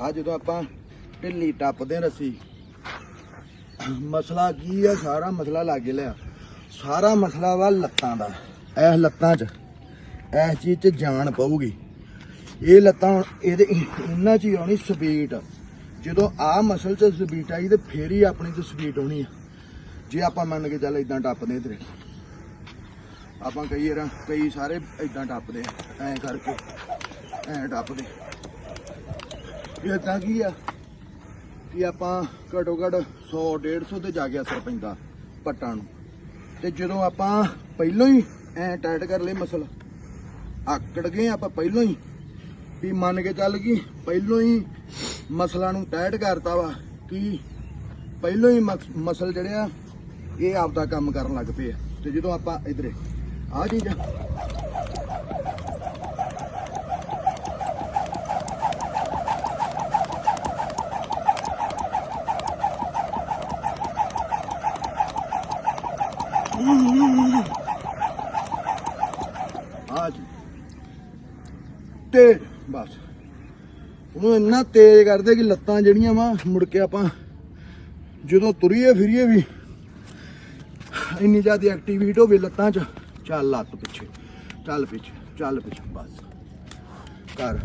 ਆ ਜਦੋਂ ਆਪਾਂ ਢਿੱਲੀ ਟੱਪਦੇ ਹਾਂ ਰੱਸੀ ਮਸਲਾ ਕੀ ਆ? ਸਾਰਾ ਮਸਲਾ ਲਾਗੇ ਲਿਆ। ਸਾਰਾ ਮਸਲਾ ਵਾ ਲੱਤਾਂ ਦਾ। ਇਹ ਲੱਤਾਂ 'ਚ ਇਸ ਚੀਜ਼ 'ਚ ਜਾਨ ਪਊਗੀ। ਇਹ ਲੱਤਾਂ ਹੁਣ ਇਹਦੇ ਇਹਨਾਂ 'ਚ ਹੀ ਆਉਣੀ ਸਪੀਡ। ਜਦੋਂ ਆ ਮਸਲ 'ਚ ਸਪੀਡ ਆਈ ਤੇ ਫੇਰ ਹੀ ਆਪਣੀ 'ਚ ਸਪੀਡ ਆਉਣੀ ਆ। ਜੇ ਆਪਾਂ ਮੰਨ ਕੇ ਚੱਲ ਇਦਾਂ ਟੱਪਦੇ ਤੇਰੇ। ਆਪਾਂ ਕਈ ਵਾਰ ਕਈ ਸਾਰੇ ਇਦਾਂ ਟੱਪਦੇ ਆ, ਐਂ ਕਰਕੇ ਐਂ ਟੱਪਦੇ। ਇਹ ਤਾਂ ਕੀ ਆ ਕਿ ਆਪਾਂ ਘਟੋ ਘਟ 100 150 ਤੇ ਜਾ ਕੇ ਅਸਰ ਪੈਂਦਾ ਪੱਟਾਂ ਨੂੰ। ਤੇ ਜਦੋਂ ਆਪਾਂ ਪਹਿਲਾਂ ਹੀ ਐ ਟਾਈਟ ਕਰ ਲਏ ਮਸਲ, ਆਕੜ ਗਏ ਆਪਾਂ ਪਹਿਲਾਂ ਹੀ, ਵੀ ਮੰਨ ਕੇ ਚੱਲ ਗਈ ਪਹਿਲਾਂ ਹੀ ਮਸਲਾਂ ਨੂੰ ਟਾਈਟ ਕਰਤਾ ਵਾ ਕਿ ਪਹਿਲਾਂ ਹੀ ਮਸ- ਮਸਲ ਜਿਹੜੇ ਆ, ਇਹ ਆਪਦਾ ਕੰਮ ਕਰਨ ਲੱਗ ਪਏ ਆ। ਤੇ ਜਦੋਂ ਆਪਾਂ ਇਧਰੇ ਆ ਚੀਜ਼ ਆ, ਆ ਜੀ ਤੇ ਬਸ। ਉਹਨੂੰ ਇੰਨਾ ਤੇਜ਼ ਕਰਦੇ ਕਿ ਲੱਤਾਂ ਜਿਹੜੀਆਂ ਵਾ, ਮੁੜ ਕੇ ਆਪਾਂ ਜਦੋਂ ਤੁਰੀਏ ਫਿਰੀਏ ਵੀ, ਇੰਨੀ ਜ਼ਿਆਦਾ ਐਕਟੀਵਿਟੀ ਹੋਵੇ ਲੱਤਾਂ 'ਚ। ਚੱਲ ਲੱਤ ਪਿੱਛੇ, ਚੱਲ ਪਿੱਛੇ ਚੱਲ ਪਿੱਛੇ, ਬਸ। ਕਰ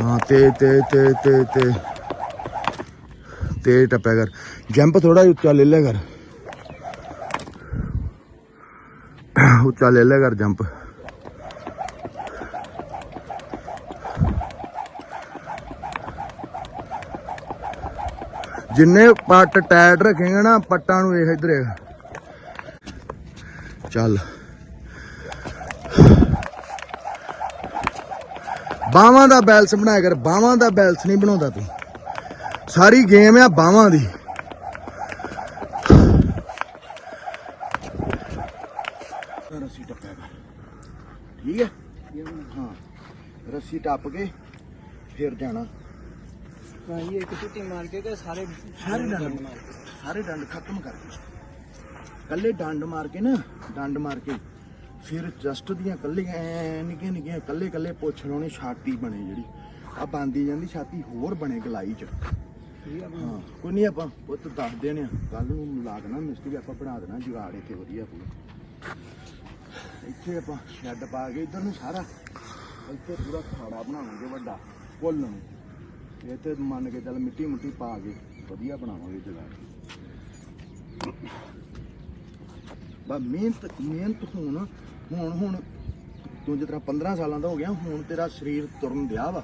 ਹਾਂ, ਤੇ ਤੇ ਤੇ ਤੇ ਤੇ। ਤੇ ਟੱਪਿਆ ਕਰ ਜੰਪ ਥੋੜਾ ਉੱਚਾ ਲੈ ਲਿਆ ਕਰ ਉੱਚਾ ਲੈ ਲਿਆ ਕਰ ਜੰਪ। ਜਿੰਨੇ ਪੱਟ ਟਾਇਟ ਰੱਖੇਗਾ ਨਾ, ਪੱਟਾਂ ਨੂੰ ਇਹ ਇਧਰ ਚੱਲ। ਬਾਹਾਂ ਦਾ ਬੈਲਸ ਬਣਾਇਆ ਕਰ, ਬਾਹਾਂ ਦਾ ਬੈਲਸ ਨਹੀਂ ਬਣਾਉਂਦਾ ਤੂੰ। ਸਾਰੀ ਗੇਮ ਆ ਬਾਹਾਂ ਦੀ। ਰੱਸੀ ਟੱਪਿਆ ਕਰ ਠੀਕ ਹੈ? ਹਾਂ ਰੱਸੀ ਟੱਪ ਕੇ ਫਿਰ ਜਾਣਾ। ਭਾਈ ਇੱਕ ਟੁੱਟੀ ਮਾਰ ਕੇ ਤੇ ਸਾਰੇ ਸਾਰੇ ਡੰਡ ਮਾਰ ਕੇ। ਸਾਰੇ ਡੰਡ ਖਤਮ ਕਰ ਦੇ ਕੱਲੇ ਡੰਡ ਮਾਰ ਕੇ ਨਾ ਡੰਡ ਮਾਰ ਕੇ ਫਿਰ ਜਸਟ ਦੀਆਂ ਕੱਲੀਆਂ ਨਿੱਕੀਆਂ ਨਿੱਕੀਆਂ ਕੱਲੇ ਕੱਲੇ ਪੁੱਛ ਲਾਉਣੇ ਛਾਤੀ ਬਣੇ ਜਿਹੜੀ। ਆ ਬੰਦੀ ਜਾਂਦੀ ਛਾਤੀ ਹੋਰ ਬਣੇ ਗਲਾਈ ਚ। ਹਾਂ ਕੋਈ ਨਹੀਂ ਆਪਾਂ ਪੁੱਤ ਦੱਸ ਦੇਣੇ ਕੱਲ ਨੂੰ ਲਾ ਦੇਣਾ ਮਿਸਤਰੀ ਆਪਾਂ ਬਣਾ ਦੇਣਾ ਜੁਗਾੜ ਇੱਥੇ ਵਧੀਆ ਪੂਰਾ। ਇੱਥੇ ਆਪਾਂ ਸ਼ੈੱਡ ਪਾ ਕੇ ਇਧਰ ਨੂੰ ਸਾਰਾ ਇੱਥੇ ਪੂਰਾ ਖਾੜਾ ਬਣਾਵਾਂਗੇ ਵੱਡਾ ਪੁੱਲ ਨੂੰ। ਇੱਥੇ ਮੰਨ ਕੇ ਚੱਲ ਮਿੱਟੀ ਮੁੱਟੀ ਪਾ ਕੇ ਵਧੀਆ ਬਣਾਵਾਂਗੇ ਜਗ੍ਹਾ। ਬਾ ਮਿਹਨਤ ਮਿਹਨਤ ਹੁਣ ਹੁਣ ਹੁਣ, ਤੂੰ ਜਿਸ ਤਰ੍ਹਾਂ 15 ਸਾਲਾਂ ਦਾ ਹੋ ਗਿਆ, ਹੁਣ ਤੇਰਾ ਸਰੀਰ ਤੁਰਨ ਦਿਆ ਵਾ।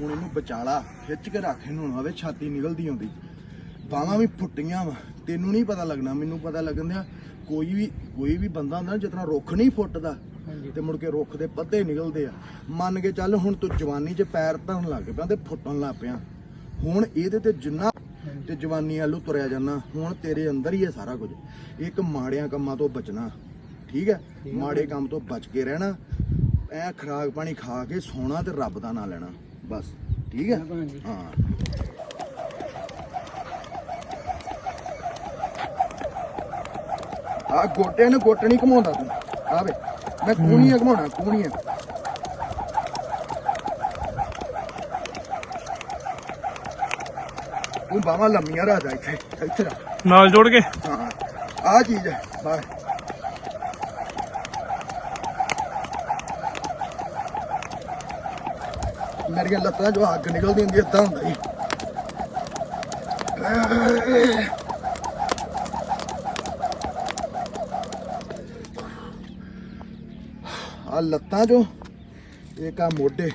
ਹੁਣ ਇਹਨੂੰ ਬਚਾਲਾ ਖਿੱਚ ਕੇ ਰੱਖ, ਇਹਨੂੰ ਹਵੇ ਛਾਤੀ ਨਿਕਲਦੀ ਆਉਂਦੀ। ਬਾਹਾਂ ਵੀ ਫੁੱਟੀਆਂ ਵਾ। ਤੈਨੂੰ ਨਹੀਂ ਪਤਾ ਲੱਗਣਾ, ਮੈਨੂੰ ਪਤਾ ਲੱਗਣ ਦਿਆ, ਕੋਈ ਵੀ ਕੋਈ ਵੀ ਬੰਦਾ ਹੁੰਦਾ ਨਾ ਜਿਸ ਤਰ੍ਹਾਂ ਰੁੱਖ ਨਹੀਂ ਫੁੱਟਦਾ ਤੇ ਮੁੜ ਕੇ ਰੁੱਖ ਦੇ ਪੱਤੇ ਨਿਕਲਦੇ ਆ। ਮੰਨ ਕੇ ਚੱਲ ਹੁਣ ਤੂੰ ਜਵਾਨੀ 'ਚ ਪੈਰ ਧਰਨ ਲੱਗ ਪਿਆ ਤੇ ਫੁੱਟਣ ਲੱਗ ਪਿਆ। ਹੁਣ ਇਹਦੇ ਤੇ ਜਿੰਨਾ ਤੇ ਜਵਾਨੀ ਵੱਲੋਂ ਤੁਰਿਆ ਜਾਂਦਾ ਹੁਣ ਤੇਰੇ ਅੰਦਰ ਹੀ ਹੈ ਸਾਰਾ ਕੁਝ। ਇੱਕ ਮਾੜਿਆਂ ਕੰਮਾਂ ਤੋਂ ਬਚਣਾ ਠੀਕ ਹੈ? ਮਾੜੇ ਕੰਮ ਤੋਂ ਬਚ ਕੇ ਰਹਿਣਾ ਐ ਖਰਾਕ ਪਾਣੀ ਖਾ ਕੇ ਸੋਣਾ ਤੇ ਰੱਬ ਦਾ ਨਾਂ ਲੈਣਾ ਬਸ। ਠੀਕ ਹੈ। ਹਾਂ। ਆ ਗੋਟੇ ਨੂੰ ਗੋਟ ਨਹੀਂ ਘਮਾਉਂਦਾ ਤੂੰ। ਆ ਵੇ ਮੈਂ ਕੂਣੀਆਂ ਘਮਾਉਣਾ ਕੂਣੀਆਂ ਤੂੰ ਬਾਵਾ ਲੰਮੀਆਂ ਰਾਜਾ ਇੱਥੇ ਇੱਥੇ ਰੱਖ। ਨਾਲ ਜੋੜ ਕੇ। ਹਾਂ ਆ ਚੀਜ਼ ਹੈ ਬਸ ਮੇਰੀਆਂ ਲੱਤਾਂ ਜੋ ਅੱਗ ਨਿਕਲਦੀ ਹੁੰਦੀ ਏਦਾਂ ਹੁੰਦਾ ਜੀ ਆ ਲੱਤਾਂ ਜੋ ਇੱਕ ਆ ਮੋਢੇ।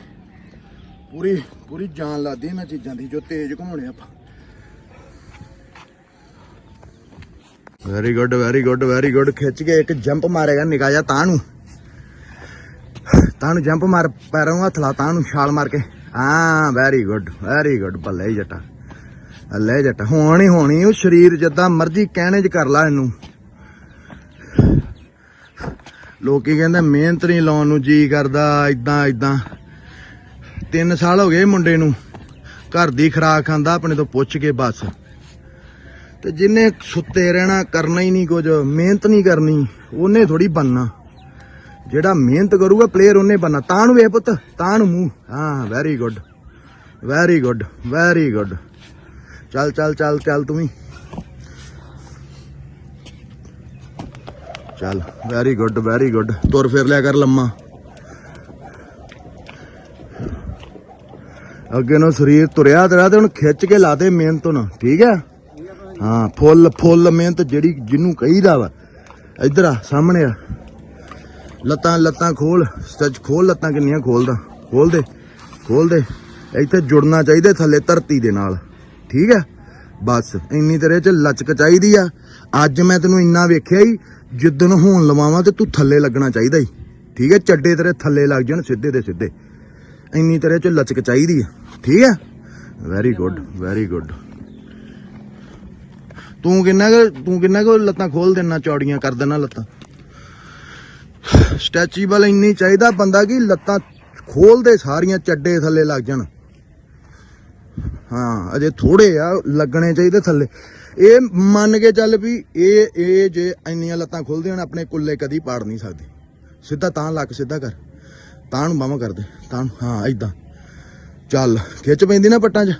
ਪੂਰੀ ਪੂਰੀ ਜਾਨ ਲਾਦੀ ਇਹਨਾਂ ਚੀਜ਼ਾਂ ਦੀ, ਜੋ ਤੇਜ਼ ਘੁੰਮਣੇ ਆਪਾਂ। Very good very good very good ਖਿੱਚ ਕੇ ਇੱਕ ਜੰਪ ਮਾਰੇਗਾ ਨਿਕਾ ਜਾ ਤਾਂ ਨੂੰ ਤਾਂ ਨੂੰ ਜੰਪ ਮਾਰ ਪੈਰੋਂ ਹੱਥ ਲਾ ਤਾਂ ਨੂੰ ਛਾਲ ਮਾਰ ਕੇ। ਹਾਂ ਵੈਰੀ ਗੁੱਡ ਵੈਰੀ ਗੁੱਡ ਬੱਲੇ ਜੱਟਾ ਅੱਲੇ ਜੱਟਾ। ਹੋਣੀ ਹੋਣੀ, ਉਹ ਸਰੀਰ ਜਿੱਦਾਂ ਮਰਜ਼ੀ ਕਹਿਣੇ ਚ ਕਰ ਲਾ ਇਹਨੂੰ। ਲੋਕੀ ਕਹਿੰਦੇ ਮਿਹਨਤ ਨਹੀਂ ਲਾਉਣ ਨੂੰ ਜੀ ਕਰਦਾ ਇਦਾਂ ਇਦਾਂ 3 ਸਾਲ ਹੋ ਗਏ ਮੁੰਡੇ ਨੂੰ। ਘਰ ਦੀ ਖਰਾਕ ਖਾਂਦਾ, ਆਪਣੇ ਤੋਂ ਪੁੱਛ ਕੇ ਬਸ। ਤੇ ਜਿੰਨੇ ਸੁੱਤੇ ਰਹਿਣਾ, ਕਰਨਾ ਹੀ ਨਹੀਂ ਕੁਝ, ਮਿਹਨਤ ਨਹੀਂ ਕਰਨੀ, ਉਹਨੇ ਥੋੜੀ ਬੰਨਾ ਜਿਹੜਾ ਮਿਹਨਤ ਕਰੂਗਾ ਪਲੇਅਰ ਉਹਨੇ ਬਣਨਾ। ਤਾਂ ਨੂੰ ਵੇਖ ਪੁੱਤ, ਤਾਂ ਨੂੰ ਮੂੰਹ। ਹਾਂ very good very good very good ਚੱਲ ਚੱਲ ਚੱਲ ਚੱਲ ਤੂੰ ਵੀ। ਚੱਲ ਵੈਰੀ ਗੁੱਡ ਵੈਰੀ ਗੁੱਡ ਤੁਰ ਫਿਰ ਲਿਆ ਕਰ ਲੰਮਾ। ਅੱਗੇ ਨੂੰ ਸਰੀਰ ਤੁਰਿਆ ਤੇਰਾ ਤੇ ਹੁਣ ਖਿੱਚ ਕੇ ਲਾ ਦੇ ਮਿਹਨਤ ਨੂੰ ਠੀਕ ਹੈ? ਹਾਂ, ਫੁੱਲ ਫੁੱਲ ਮਿਹਨਤ ਜਿਹੜੀ ਜਿਹਨੂੰ ਕਹੀਦਾ ਵਾ। ਇੱਧਰ ਆ, ਸਾਹਮਣੇ ਆ। ਲੱਤਾਂ ਲੱਤਾਂ ਖੋਲ, ਸੱਚ ਖੋਲ ਲੱਤਾਂ ਕਿੰਨੀਆਂ ਖੋਲਦਾ। ਖੋਲ ਦੇ ਖੋਲ ਦੇ। ਇੱਥੇ ਜੁੜਨਾ ਚਾਹੀਦਾ, ਥੱਲੇ ਧਰਤੀ ਦੇ ਨਾਲ। ਠੀਕ ਹੈ? ਬਸ, ਇੰਨੀ ਤੇਰੇ ਚ ਲਚਕ ਚਾਹੀਦੀ ਆ। ਅੱਜ ਮੈਂ ਤੈਨੂੰ ਇੰਨਾ ਵੇਖਿਆ ਹੀ ਜਿੱਦਣ ਹੋਣ ਲਵਾਵਾਂ ਤੇ ਤੂੰ ਥੱਲੇ ਲੱਗਣਾ ਚਾਹੀਦਾ ਹੀ ਠੀਕ ਹੈ ਚੱਡੇ ਤੇਰੇ ਥੱਲੇ ਲੱਗ ਜਾਣ, ਸਿੱਧੇ ਦੇ ਸਿੱਧੇ। ਇੰਨੀ ਤੇਰੇ ਚ ਲਚਕ ਚਾਹੀਦੀ ਆ। ਠੀਕ ਹੈ ਵੈਰੀ ਗੁੱਡ ਵੈਰੀ ਗੁੱਡ ਤੂੰ ਕਿੰਨਾ ਤੂੰ ਕਿੰਨਾ ਕੁ ਲੱਤਾਂ ਖੋਲ ਦੇਣਾ, ਚੌੜੀਆਂ ਕਰ ਦੇਣਾ ਲੱਤਾਂ। ਸਟੈਚੀਬਲ ਇੰਨੀ ਚਾਹੀਦਾ ਬੰਦਾ ਕਿ ਲੱਤਾਂ ਖੋਲਦੇ ਸਾਰੀਆਂ, ਚੱਡੇ ਥੱਲੇ ਲੱਗ ਜਾਣ। ਹਾਂ, ਅਜੇ ਥੋੜੇ ਆ, ਲੱਗਣੇ ਚਾਹੀਦੇ ਥੱਲੇ। ਇਹ ਮੰਨ ਕੇ ਚੱਲ ਵੀ ਇਹ ਇਹ ਜੇ ਇੰਨੀਆਂ ਲੱਤਾਂ ਖੁੱਲਦੇ ਹਨ ਆਪਣੇ ਕੁੱਲੇ ਕਦੀ ਪਾੜ ਨਹੀਂ ਸਕਦੇ। ਸਿੱਧਾ ਤਾਂ ਲੱਕ ਸਿੱਧਾ ਕਰ। ਤਾਂ ਨੂੰ ਬਾਹਾਂ ਕਰਦੇ। ਤਾਂ ਨੂੰ, ਹਾਂ ਇਦਾਂ ਚੱਲ ਖਿੱਚ ਪੈਂਦੀ ਨਾ ਪੱਟਾਂ 'ਚ।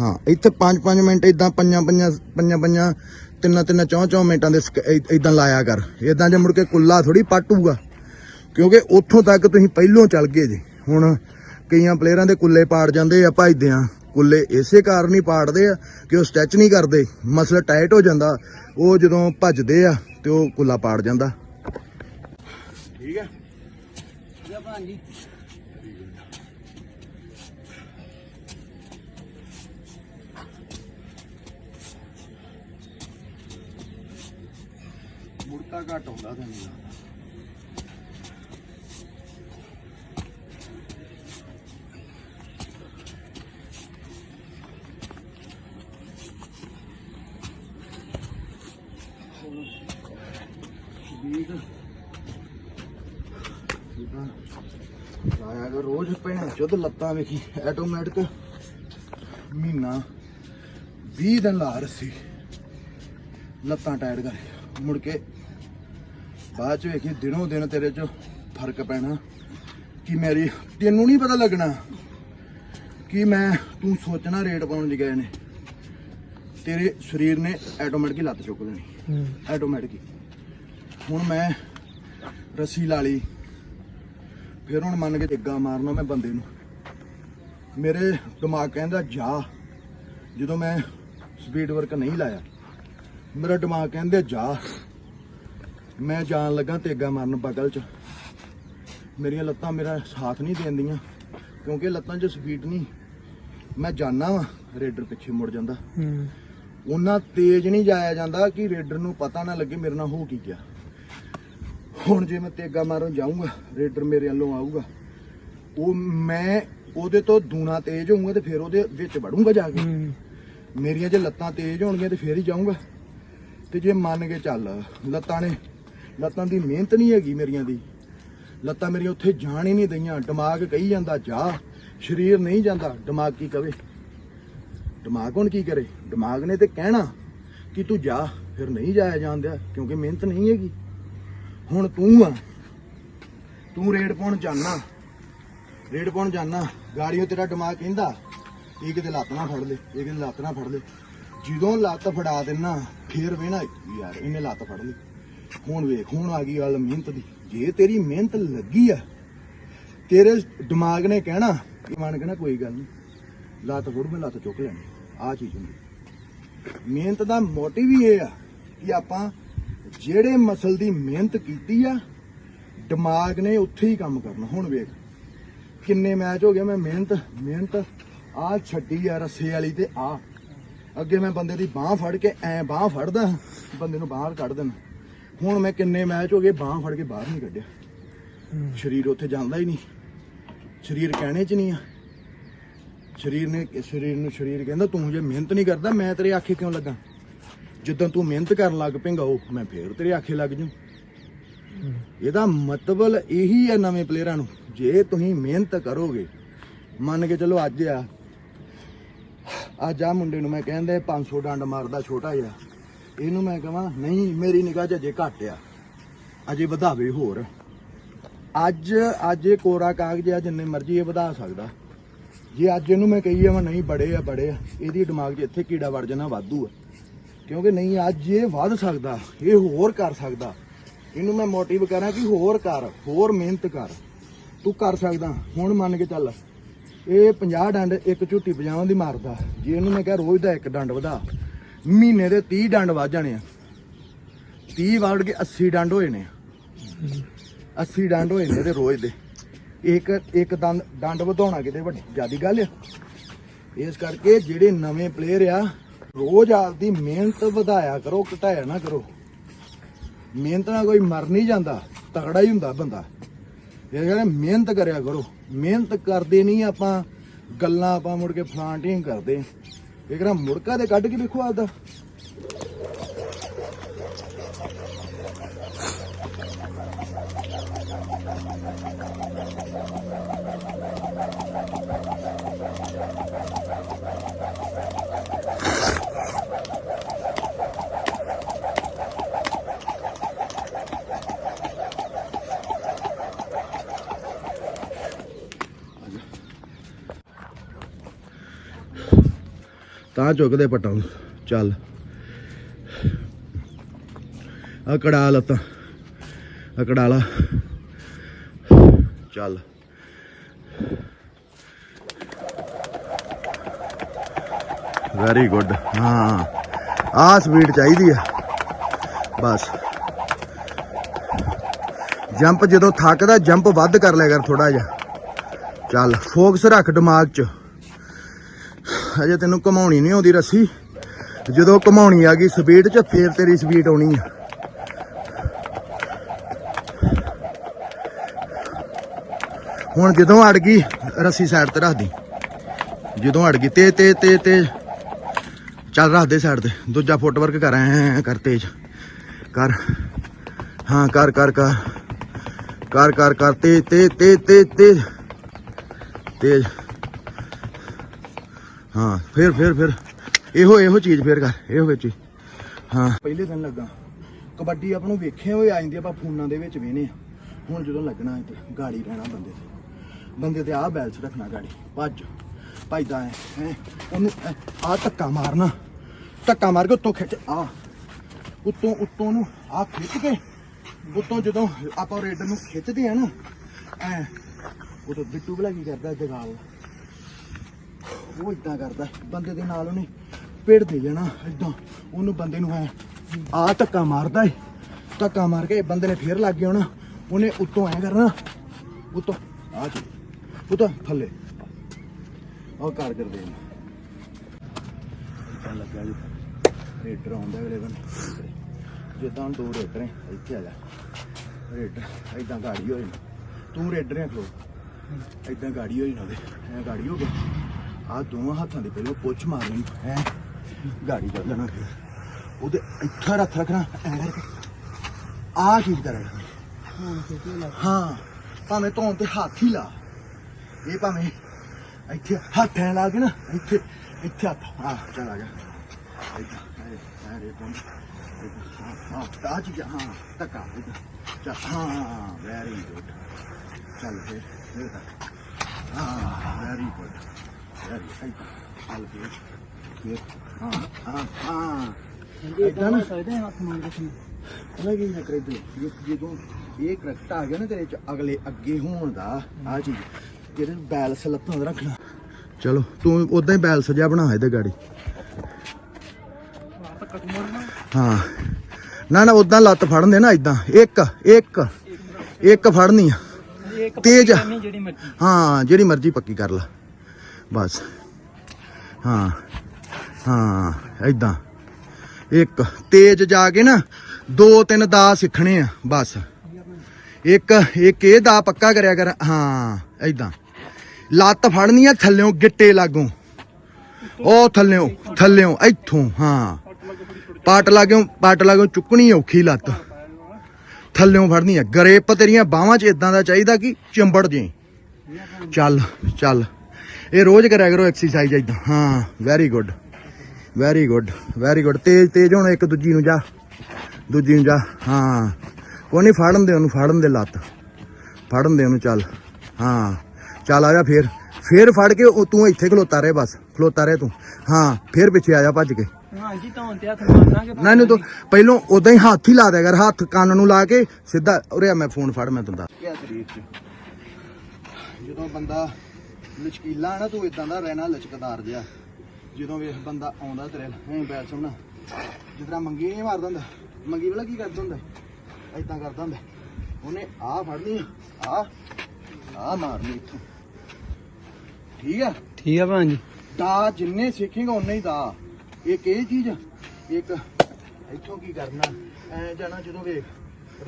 ਹਾਂ ਇੱਥੇ 5-5 ਮਿੰਟ ਇਦਾਂ ਪੰਜਾਂ ਪੰਜਾਂ ਪੰਜਾਂ ਪੰਜਾਂ ਤਿੰਨਾਂ ਤਿੰਨਾਂ ਚੌਂ ਚੌਂ ਮਿੰਟਾਂ ਦੇ ਇਦਾਂ ਲਾਇਆ ਕਰ। ਇਦਾਂ ਜੇ ਮੁੜ ਕੇ ਕੁੱਲਾ ਥੋੜੀ ਪੱਟੂਗਾ। ਕਿਉਂਕਿ ਉੱਥੋਂ ਤੱਕ ਤੁਸੀਂ ਪਹਿਲੋਂ ਚੱਲ ਗਏ ਜੀ। ਹੁਣ ਕਈਆਂ ਪਲੇਅਰਾਂ ਦੇ ਕੁੱਲੇ ਪਾੜ ਜਾਂਦੇ ਆ ਭਜਦੇ ਆ। ਕੁੱਲੇ ਇਸੇ ਕਾਰਨ ਹੀ ਪਾੜਦੇ ਆ ਕਿ ਉਹ ਸਟੈਚ ਨਹੀਂ ਕਰਦੇ। ਮਸਲ ਟਾਈਟ ਹੋ ਜਾਂਦਾ ਉਹ ਜਦੋਂ ਭੱਜਦੇ ਆ ਤੇ ਉਹ ਕੁੱਲਾ ਪਾੜ ਜਾਂਦਾ। ਠੀਕ ਹੈ ਜੀ ਭਾਂਜੀ। ਮੁੜਤਾ ਘੱਟ ਹੁੰਦਾ ਤੈਨੂੰ। ਕਰ ਰੋਜ਼ ਪੈਣਾ ਜਦ ਲੱਤਾਂ ਵੇਖੀ ਆਟੋਮੈਟਿਕ ਮਹੀਨਾ 20 ਦਿਨ ਲਾ ਰਸੀ। ਲੱਤਾਂ ਟਾਇਰ ਕਰ। ਮੁੜ ਕੇ ਬਾਅਦ ਚ ਵੇਖੀ ਦਿਨੋਂ ਦਿਨ ਤੇਰੇ ਚ ਫ਼ਰਕ ਪੈਣਾ। ਕਿ ਮੇਰੀ ਤੈਨੂੰ ਨਹੀਂ ਪਤਾ ਲੱਗਣਾ ਕਿ ਮੈਂ ਤੂੰ ਸੋਚਣਾ ਰੇਟ ਪਾਉਣ ਦੀ ਗਏ ਨੇ ਤੇਰੇ ਸਰੀਰ ਨੇ ਆਟੋਮੈਟਿਕ ਲੱਤ ਚੁੱਕ ਲੈਣੀ। ਆਟੋਮੈਟਿਕ ਹੁਣ ਮੈਂ ਰੱਸੀ ਲਾ ਲਈ। ਫਿਰ ਹੁਣ ਮੰਨ ਕੇ ਟਿੱਗਾ ਮਾਰਨਾ ਮੈਂ ਬੰਦੇ ਨੂੰ। ਮੇਰੇ ਦਿਮਾਗ ਕਹਿੰਦਾ ਜਾ। ਜਦੋਂ ਮੈਂ ਸਪੀਡ ਵਰਕ ਨਹੀਂ ਲਾਇਆ ਮੇਰਾ ਦਿਮਾਗ ਕਹਿੰਦੇ ਜਾ। ਮੈਂ ਜਾਣ ਲੱਗਾ ਤੇਗਾ ਮਾਰਨ ਬਗਲ ਚ। ਮੇਰੀਆਂ ਲੱਤਾਂ ਮੇਰਾ ਸਾਥ ਨਹੀਂ ਦਿੰਦੀਆਂ ਕਿਉਂਕਿ ਲੱਤਾਂ 'ਚ ਸਪੀਡ ਨਹੀਂ। ਮੈਂ ਜਾਣਾ ਵਾ ਰੇਡਰ ਪਿੱਛੇ ਮੁੜ ਜਾਂਦਾ। ਹੂੰ। ਉਹਨਾਂ ਤੇਜ਼ ਨਹੀਂ ਜਾਇਆ ਜਾਂਦਾ ਕਿ ਰੇਡਰ ਨੂੰ ਪਤਾ ਨਾ ਲੱਗੇ ਮੇਰੇ ਨਾਲ ਹੋ ਕੀ ਗਿਆ। ਹੁਣ ਜੇ ਮੈਂ ਤੇਗਾ ਮਾਰਨ ਜਾਊਂਗਾ ਰੇਡਰ ਮੇਰੇ ਵੱਲੋਂ ਆਊਗਾ ਉਹ ਮੈਂ ਉਹਦੇ ਤੋਂ ਦੂਣਾ ਤੇਜ਼ ਹੋਊਂਗਾ ਤੇ ਫਿਰ ਉਹਦੇ ਵਿੱਚ ਵੜੂੰਗਾ ਜਾ ਕੇ। ਮੇਰੀਆਂ ਜੇ ਲੱਤਾਂ ਤੇਜ਼ ਹੋਣਗੀਆਂ ਤੇ ਫੇਰ ਹੀ ਜਾਊਂਗਾ। ਤੇ ਜੇ ਮੰਨ ਕੇ ਚੱਲ ਲੱਤਾਂ ਨੇ ਲੱਤਾਂ ਦੀ ਮਿਹਨਤ ਨਹੀਂ ਹੈਗੀ ਮੇਰੀਆਂ ਦੀ। ਲੱਤਾਂ ਮੇਰੀਆਂ ਉੱਥੇ ਜਾਣ ਹੀ ਨਹੀਂ ਦਈਆਂ ਦਿਮਾਗ ਕਹੀ ਜਾਂਦਾ ਜਾ ਸਰੀਰ ਨਹੀਂ ਜਾਂਦਾ ਦਿਮਾਗ ਕੀ ਕਵੇ? ਦਿਮਾਗ ਹੁਣ ਕੀ ਕਰੇ? ਦਿਮਾਗ ਨੇ ਤੇ ਕਹਿਣਾ ਕਿ ਤੂੰ ਜਾ ਫਿਰ ਨਹੀਂ ਜਾਇਆ ਜਾਂਦਿਆ ਕਿਉਂਕਿ ਮਿਹਨਤ ਨਹੀਂ ਹੈਗੀ। ਹੁਣ ਤੂੰ ਆ। ਤੂੰ ਰੇਡ ਪਾਉਣ ਜਾਣਾ ਰੇਡ ਪਾਉਣ ਜਾਣਾ ਗਾੜੀਓ ਤੇਰਾ ਦਿਮਾਗ ਕਹਿੰਦਾ ਇਹ ਕਿਤੇ ਲੱਤ ਨਾ ਫੜ ਲੈ ਇਹ ਕਿਤੇ ਲੱਤ ਨਾ ਫੜ ਲੈ। ਜਦੋਂ ਲੱਤ ਫੜਾ ਦੇਣਾ ਫੇਰ ਵੇਣਾ ਯਾਰ ਇਹਨੇ ਲੱਤ ਫੜ ਲਈ। ਹੁਣ ਵੇਖ, ਹੁਣ ਆ ਗਈ ਗੱਲ ਮਿਹਨਤ ਦੀ। ਜੇ ਤੇਰੀ ਮਿਹਨਤ ਲੱਗੀ ਆ, ਤੇਰੇ ਦਿਮਾਗ ਨੇ ਕਹਿਣਾ ਮਨ ਕਹਿਣਾ, ਕੋਈ ਗੱਲ ਨਹੀਂ। ਲੱਤ ਫੜ, ਮੈਂ ਲੱਤ ਚੁੱਕ ਲੈਣੀ। ਆ ਚੀਜ਼ ਹੁੰਦੀ। ਮਿਹਨਤ ਦਾ ਮੋਟਿਵ ਹੀ ਇਹ ਆ ਕਿ ਆਪਾਂ ਜਿਹੜੇ ਮਸਲ ਦੀ ਮਿਹਨਤ ਕੀਤੀ ਆ ਦਿਮਾਗ ਨੇ ਉੱਥੇ ਹੀ ਕੰਮ ਕਰਨਾ। ਹੁਣ ਵੇਖ ਕਿੰਨੇ ਮੈਚ ਹੋ ਗਏ ਮੈਂ ਮਿਹਨਤ ਮਿਹਨਤ ਆ ਛੱਡੀ ਆ ਰੱਸੇ ਵਾਲੀ ਤੇ ਆ। ਅੱਗੇ ਮੈਂ ਬੰਦੇ ਦੀ ਬਾਹ ਫੜ ਕੇ ਐ ਬਾਹ ਫੜਦਾ ਬੰਦੇ ਨੂੰ ਬਾਹਰ ਕੱਢ ਦੇਣਾ ਹੁਣ ਮੈਂ ਕਿੰਨੇ ਮੈਚ ਹੋ ਗਏ ਬਾਹ ਫੜ ਕੇ ਬਾਹਰ ਨਹੀਂ ਕੱਢਿਆ। ਸਰੀਰ ਉੱਥੇ ਜਾਂਦਾ ਹੀ ਨਹੀਂ। ਸਰੀਰ ਕਹਿਣੇ 'ਚ ਨਹੀਂ ਆ। ਸਰੀਰ ਨੇ ਸਰੀਰ ਨੂੰ ਸਰੀਰ ਕਹਿੰਦਾ ਤੂੰ ਜੇ ਮਿਹਨਤ ਨਹੀਂ ਕਰਦਾ ਮੈਂ ਤੇਰੇ ਆਖੇ ਕਿਉਂ ਲੱਗਾ? ਜਦੋਂ ਤੂੰ ਮਿਹਨਤ ਕਰਨ ਲੱਗ ਪੇਂਗਾ ਉਹ ਮੈਂ ਫੇਰ ਤੇਰੇ ਆਖੇ ਲੱਗ ਜੂ। ਇਹਦਾ ਮਤਲਬ ਇਹੀ ਹੈ ਨਵੇਂ ਪਲੇਅਰਾਂ ਨੂੰ, ਜੇ ਤੁਸੀਂ ਮਿਹਨਤ ਕਰੋਗੇ, ਮੰਨ ਕੇ ਚਲੋ ਅੱਜ ਆ ਅੱਜ ਆ ਮੁੰਡੇ ਨੂੰ ਮੈਂ ਕਹਿੰਦਾ 500 ਡੰਡ ਮਾਰਦਾ ਛੋਟਾ ਜਿਹਾ। ਇਹਨੂੰ ਮੈਂ ਕਹਾਂ, ਨਹੀਂ, ਮੇਰੀ ਨਿਗਾਹ 'ਚ ਅਜੇ ਘੱਟ ਆ, ਅਜੇ ਵਧਾਵੇ ਹੋਰ। ਅੱਜ ਅੱਜ ਇਹ ਕੋਰਾ ਕਾਗਜ਼ ਆ, ਜਿੰਨੇ ਮਰਜ਼ੀ ਇਹ ਵਧਾ ਸਕਦਾ। ਜੇ ਅੱਜ ਇਹਨੂੰ ਮੈਂ ਕਹੀ ਆ ਨਹੀਂ, ਬੜੇ ਆ ਬੜੇ ਆ, ਇਹਦੀ ਦਿਮਾਗ 'ਚ ਇੱਥੇ ਕੀੜਾ ਵੜ ਜਾਣਾ ਵਾਧੂ ਆ। ਕਿਉਂਕਿ ਨਹੀਂ, ਅੱਜ ਇਹ ਵੱਧ ਸਕਦਾ, ਇਹ ਹੋਰ ਕਰ ਸਕਦਾ। ਇਹਨੂੰ ਮੈਂ ਮੋਟਿਵ ਕਰਾਂ ਕਿ ਹੋਰ ਕਰ, ਹੋਰ ਮਿਹਨਤ ਕਰ। ਤੂੰ ਕਰ ਸਕਦਾ, ਹੁਣ ਮੰਨ ਕੇ ਚੱਲ। ਇਹ 50 ਡੰਡ ਇੱਕ ਝੂਟੀ ਪਜਾਵਾਂ ਦੀ ਮਾਰਦਾ। ਜੇ ਇਹਨੂੰ ਮੈਂ ਕਿਹਾ ਰੋਜ਼ ਦਾ ਇੱਕ ਡੰਡ ਵਧਾ, ਮਹੀਨੇ ਦੇ 30 ਡੰਡ ਵੱਧ ਜਾਣੇ ਆ। 30 ਵੜ ਕੇ 80 ਡੰਡ ਹੋਏ ਨੇ 80 ਡੰਡ ਹੋਏ ਨੇ ਇਹਦੇ ਰੋਜ਼ ਦੇ। ਇੱਕ ਇੱਕ ਦੰਦ, ਡੰਡ ਵਧਾਉਣਾ ਕਿਤੇ ਵੱਡੀ, ਜਿਆਦੀ ਗੱਲ ਆ। ਇਸ ਕਰਕੇ ਜਿਹੜੇ ਨਵੇਂ ਪਲੇਅਰ ਆ ਰੋਜ਼ ਆਪਦੀ ਮਿਹਨਤ ਵਧਾਇਆ ਕਰੋ, ਘਟਾਇਆ ਨਾ ਕਰੋ। ਮਿਹਨਤ ਨਾਲ ਕੋਈ ਮਰ ਨਹੀਂ ਜਾਂਦਾ ਤਗੜਾ ਹੀ ਹੁੰਦਾ ਬੰਦਾ। ਇਹ ਕਹਿੰਦੇ ਮਿਹਨਤ ਕਰਿਆ ਕਰੋ। ਮਿਹਨਤ ਕਰਦੇ ਨਹੀਂ ਆਪਾਂ, ਗੱਲਾਂ ਆਪਾਂ ਮੁੜ ਕੇ ਫਲਾਂਟਿੰਗ ਕਰਦੇ। ਇਹ ਕਹਿੰਦਾ ਮੁੜਕਾ ਦੇ ਕੱਢ ਕੇ ਦੇਖੋ ਆਪਦਾ। ਤਾਂ ਚੁੱਕਦੇ ਪਟਾਂ ਨੂੰ। ਚੱਲ। ਆ ਕੜਾ ਲੱਤਾਂ ਆ। ਕੜਾ ਚੱਲ। ਵੈਰੀ ਗੁੱਡ ਹਾਂ। ਆ ਸਪੀਡ ਚਾਹੀਦੀ ਆ। ਬਸ। ਜੰਪ ਜਦੋਂ ਥੱਕਦਾ, ਜੰਪ ਵੱਧ ਕਰ ਲਿਆ ਕਰ ਥੋੜਾ ਜਿਹਾ। ਚੱਲ। ਫੋਕਸ ਰੱਖ ਦਿਮਾਗ 'ਚ। ਅਜੇ ਤੈਨੂੰ ਘਮਾਉਣੀ ਨਹੀਂ ਆਉਂਦੀ ਰੱਸੀ। ਜਦੋਂ ਘਮਾਉਣੀ ਆ ਗਈ ਸਪੀਡ 'ਚ, ਫੇਰ ਤੇਰੀ ਸਪੀਡ ਆਉਣੀ ਆ। ਹੁਣ ਜਦੋਂ ਅੜ ਗਈ, ਰੱਸੀ ਸਾਈਡ ਤੇ ਰੱਖ ਦੀ। ਜਦੋਂ ਅੜ ਗਈ, ਤੇ ਤੇ ਤੇ ਤੇ। ਚੱਲ ਰੱਖ ਦੇ ਸਾਈਡ ਤੇ। ਦੂਜਾ ਫੁੱਟਵਰਕ ਕਰ, ਐ ਕਰ ਤੇਜ। ਕਰ। ਹਾਂ, ਕਰ ਕਰ ਕਰ। ਕਰ ਕਰ ਕਰ। ਤੇ ਤੇ ਤੇ ਤੇ। ਤੇਜ। ਹਾਂ, ਫੇਰ ਫੇਰ, ਫਿਰ। ਇਹੋ ਇਹੋ ਚੀਜ਼ ਫੇਰ ਕਰ, ਇਹੋ ਵਿੱਚ ਹਾਂ। ਪਹਿਲੇ ਦਿਨ ਲੱਗਾ। ਕਬੱਡੀ ਆਪਾਂ ਨੂੰ ਵੇਖਿਆ ਹੋਏ ਆ ਜਾਂਦੀ ਆਪਾਂ ਫੋਨਾਂ ਦੇ ਵਿੱਚ ਵੇਨੇ ਆ। ਹੁਣ ਜਦੋਂ ਲੱਗਣਾ ਤੇ ਗਾੜੀ ਰਹਿਣਾ ਬੰਦੇ ਤੇ। ਬੰਦੇ ਤੇ ਆਹ ਬੈਲਸ ਰੱਖਣਾ ਗਾੜੀ। ਭੱਜ। ਭੱਜਦਾ ਹੈ ਹੈ। ਉਹਨੂੰ ਆ ਧੱਕਾ ਮਾਰਨਾ। ਧੱਕਾ ਮਾਰ ਕੇ ਉੱਤੋਂ ਖਿੱਚ ਆ ਉੱਤੋਂ ਉੱਤੋਂ ਨੂੰ ਆ ਖਿੱਚ ਕੇ, ਉੱਤੋਂ ਜਦੋਂ ਆਪਾਂ ਰੇਡਰ ਨੂੰ ਖਿੱਚਦੇ ਆ ਨਾ, ਐ। ਉਦੋਂ ਬਿੱਟੂ ਭਲਾ ਕੀ ਕਰਦਾ, ਜਗਾਲ। ਉਹ ਇਦਾਂ ਕਰਦਾ, ਬੰਦੇ ਦੇ ਨਾਲ ਉਹਨੇ ਪੇੜ ਦੇ ਜਾਣਾ ਇਦਾਂ ਉਹਨੂੰ ਬੰਦੇ ਨੂੰ ਐ, ਆ ਧੱਕਾ ਮਾਰਦਾ ਏ। ਧੱਕਾ ਮਾਰ ਕੇ ਬੰਦੇ ਨੇ ਫੇਰ ਲੱਗ ਗਿਆ ਹੋਣਾ। ਉਹਨੇ ਉੱਤੋਂ ਐ ਕਰਨਾ, ਉੱਤੋਂ, ਆ ਜੀ, ਉੱਤੋਂ ਥੱਲੇ। ਉਹ ਕਰ ਦੇ ਨੇ। ਇਦਾਂ ਲੱਗਿਆ ਜੀ। ਰੇਡਰ ਆਉਂਦਾ ਵੇਲੇ ਬੰਦੇ ਜਿੱਦਾਂ ਦੋ ਰੇਡਰ ਹੈ ਇੱਥੇ ਆ ਜਾ। ਰੇਡਰ ਇਦਾਂ ਗਾੜੀ ਹੋਈ ਤੂੰ ਰੇਡਰ ਹੈ ਖਲੋ। ਇਦਾਂ ਗਾੜੀ ਹੋਈ ਨਾ ਉਹਦੇ। ਐ ਗਾੜੀ ਹੋ ਗਈ ਆ ਦੋਵਾਂ ਹੱਥਾਂ ਦੇ ਪਹਿਲਾਂ ਪੁੱਛ ਮਾਰਨੀ ਹੈ? ਗਾੜੀ ਚੱਲ ਜਾਣਾ ਫਿਰ। ਉਹਦੇ ਇੱਥੇ ਰੱਖ ਰੱਖਣਾ ਐ ਕਰਕੇ। ਆ ਚੀਜ਼ ਕਰੇ ਹਾਂ ਭਾਵੇਂ ਧੋਣ ਤੇ ਹੱਥ ਹੀ ਲਾ। ਇਹ ਭਾਵੇਂ ਇੱਥੇ ਹੱਥ ਐ ਲਾ ਕੇ ਨਾ ਇੱਥੇ ਇੱਥੇ ਹੱਥ। ਹਾਂ ਚੱਲ ਆ ਗਿਆ ਇੱਥੇ ਐ ਐ ਪਹੁੰਚ ਹਾਂ ਆ ਚੀਜ਼ ਹਾਂ ਟਕਾ ਚੱਲ ਹਾਂ ਵੈਰੀ ਗੁੱਡ ਚੱਲ ਫਿਰ। ਹਾਂ ਵੈਰੀ ਗੁੱਡ ਹਾਂ ਹਾਂ ਹਾਂ ਏਦਾਂ ਨਾ ਸਕਦੇ ਹੱਥ ਮੰਗ ਕੇ ਉਹਨਾਂ ਕੀ ਕਰੇ ਦੇ ਜਦੋਂ ਇਹ ਕਰੈਕਟ ਆ ਗਿਆ ਨਾ ਤੇਰੇ ਚ ਅਗਲੇ ਅੱਗੇ ਹੋਣ ਦਾ ਆ ਚੀਜ਼ ਜਿਹੜੇ ਬੈਲੈਂਸ ਲੱਤਾਂ ਦਾ ਰੱਖਣਾ। ਚਲੋ ਤੂੰ ਉਦਾਂ ਹੀ ਬੈਲੈਂਸ ਜਿਹਾ ਬਣਾ ਇਹਦੇ ਗਾੜੀ। ਹੱਥ ਕੱਟ ਮਾਰਨਾ ਹਾਂ। ਨਾ ਨਾ ਉਦਾਂ ਲੱਤ ਫੜਨ ਦੇ ਨਾ ਇਦਾਂ ਇੱਕ ਇੱਕ ਇੱਕ ਫੜਨੀ ਆ। ਤੇਜ਼। ਹਾਂ ਜਿਹੜੀ ਮਰਜ਼ੀ ਪੱਕੀ ਕਰ ਲਾ। ਬਸ। ਹਾਂ ਹਾਂ ਐਦਾਂ ਇੱਕ, ਤੇਜ਼ ਜਾ ਕੇ ਨਾ ਦੋ ਤਿੰਨ ਦਾ ਸਿੱਖਣੇ ਆ, ਬਸ। ਇੱਕ ਇੱਕ ਇਹ ਦਾ ਪੱਕਾ ਕਰਿਆ ਕਰ, ਹਾਂ ਐਦਾਂ ਲੱਤ ਫੜਨੀ ਆ ਥੱਲਿਓਂ, ਗਿੱਟੇ ਲਾਗੋਂ। ਉਹ ਥੱਲਿਓਂ ਥੱਲਿਓਂ, ਇੱਥੋਂ, ਹਾਂ। ਪਾਟ ਲਾਗੋਂ ਪਾਟ ਲਾਗੋਂ ਚੁੱਕਣੀ ਔਖੀ ਲੱਤ। ਥੱਲਿਓਂ ਫੜਨੀ ਆ। ਗਰੇਪ ਤੇਰੀਆਂ ਬਾਹਾਂ 'ਚ ਇਦਾਂ ਦਾ ਚਾਹੀਦਾ ਕਿ ਚਿੰਬੜ ਜੇ ਚੱਲ ਚੱਲ। ਇਹ ਰੋਜ਼ ਕਰਿਆ ਕਰੋ ਐਕਸਰਸਾਈਜ਼ ਇਦਾਂ ਹਾਂ very good very good very good ਤੇਜ਼ ਤੇਜ਼ ਹੁਣ ਇੱਕ ਦੂਜੀ ਨੂੰ ਜਾ ਦੂਜੀ ਨੂੰ ਜਾ। ਹਾਂ। ਕੋਈ ਨਹੀਂ ਫੜਨ ਦੇ ਉਹਨੂੰ ਫੜਨ ਦੇ ਲੱਤ। ਫੜਨ ਦੇ ਉਹਨੂੰ ਚੱਲ। ਹਾਂ। ਚੱਲ ਆ ਜਾ ਫੇਰ। ਫੇਰ ਫੜ ਕੇ ਉਹ ਤੂੰ ਇੱਥੇ ਖਲੋਤਾ ਰਹੇ ਬਸ। ਖਲੋਤਾ ਰਹੇ ਤੂੰ। ਹਾਂ ਫੇਰ ਪਿੱਛੇ ਆ ਜਾ ਭੱਜ ਕੇ। ਹਾਂਜੀ ਧੌਣ ਤੇ ਹੱਥ ਮਾਰਨਾ ਕਿ ਨਾ ਇਹਨੂੰ ਤੂੰ ਪਹਿਲੋਂ ਉਦਾਂ ਹੀ ਹੱਥ ਹੀ ਲਾ ਦਿਆ ਕਰ। ਹੱਥ ਕੰਨ ਨੂੰ ਲਾ ਕੇ ਸਿੱਧਾ ਉਰੇ ਆ ਮੈਂ ਫੋਨ ਫੜ ਮੈਂ ਤੁੰਦਾ ਕਿਆ ਸਰੀਰ ਚ ਜਦੋਂ ਬੰਦਾ ਲਚਕੀਲਾ ਨਾ ਤੂੰ ਇਦਾਂ ਦਾ ਰਹਿਣਾ ਲਚਕਦਾਰ ਜਿਹਾ। ਜਦੋਂ ਵੇਖ ਬੰਦਾ ਆਉਂਦਾ ਤੇਰੇ ਐਂ ਬੈਠ ਸੁਣਨਾ ਜਿੱਦਾਂ ਮੰਗੀ ਨਹੀਂ ਮਾਰਦਾ ਹੁੰਦਾ। ਮੰਗੀ ਵਾਲਾ ਕੀ ਕਰਦਾ ਹੁੰਦਾ? ਇਦਾਂ ਕਰਦਾ ਹੁੰਦਾ। ਉਹਨੇ ਆ ਫੜਨੀ ਆ ਆ ਮਾਰਨੀ ਇੱਥੋਂ। ਠੀਕ ਆ? ਠੀਕ ਆ ਭਾਂਜੀ ਦਾ ਜਿੰਨੇ ਸਿੱਖੇਗਾ ਉਨੇ ਹੀ ਦਾ। ਇੱਕ ਇਹ ਚੀਜ਼ ਇੱਕ ਇੱਥੋਂ ਕੀ ਕਰਨਾ? ਐ ਜਾਣਾ ਜਦੋਂ ਵੇਖ